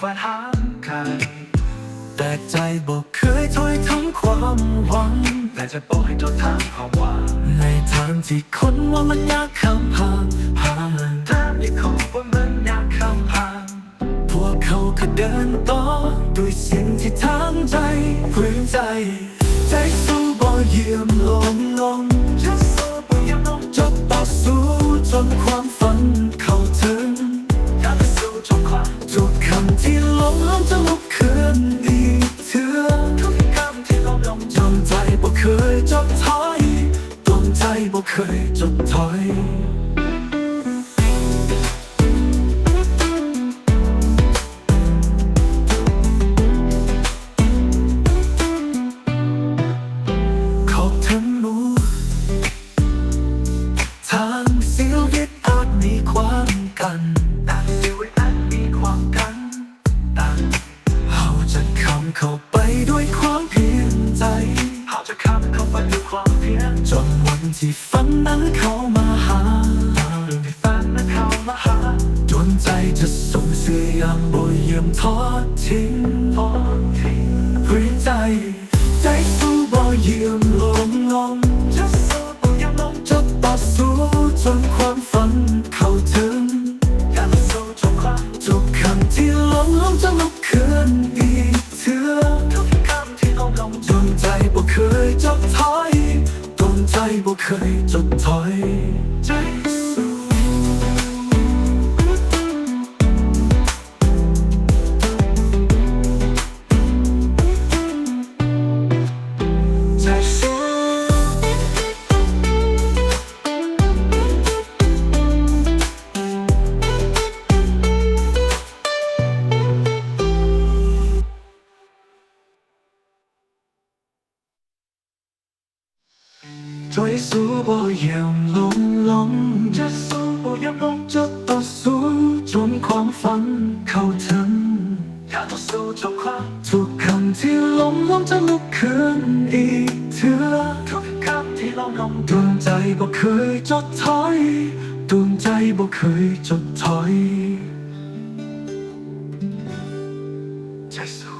ฝันหากันแต่ใจบอกเคยถอยทั้งความหวัง แต่จะบอกให้ตัวทางความหวังในทางที่คนว่ามันยากคำพางพางถ้าไม่ขอว่ามันยากคำพางพวกเขาก็เดินต่อด้วยสิ่งที่ทางใจฝืนใจ จะลุกขึ้นอีกเถื่อทุกคำที่ลงลงจนใจบ่เคยจดถอยตนใจบ่เคยจด เขามาหาเรื่องที่ฝันนั้นเขามาหาจนใจจะส่งเสียงบ่เยี่ยมทอดทิ้งทอดทิ้งฝืนใจ ใจสู้บ่เยี่ยม บ่เคยจดถอยใจ ถอยสู้บ่ยำลงลงจะสู้บ่ยำลงจะต่อสู้จนความฝันเข้าถึงอย่าสู้จนความทุกคำที่ล้มลงจะลุกขึ้นอีกเถื่ทุกคำที่ล้มลงดวงใจบ่เคยจดถอยดวงใจบ่เคยจดถอยจะสู้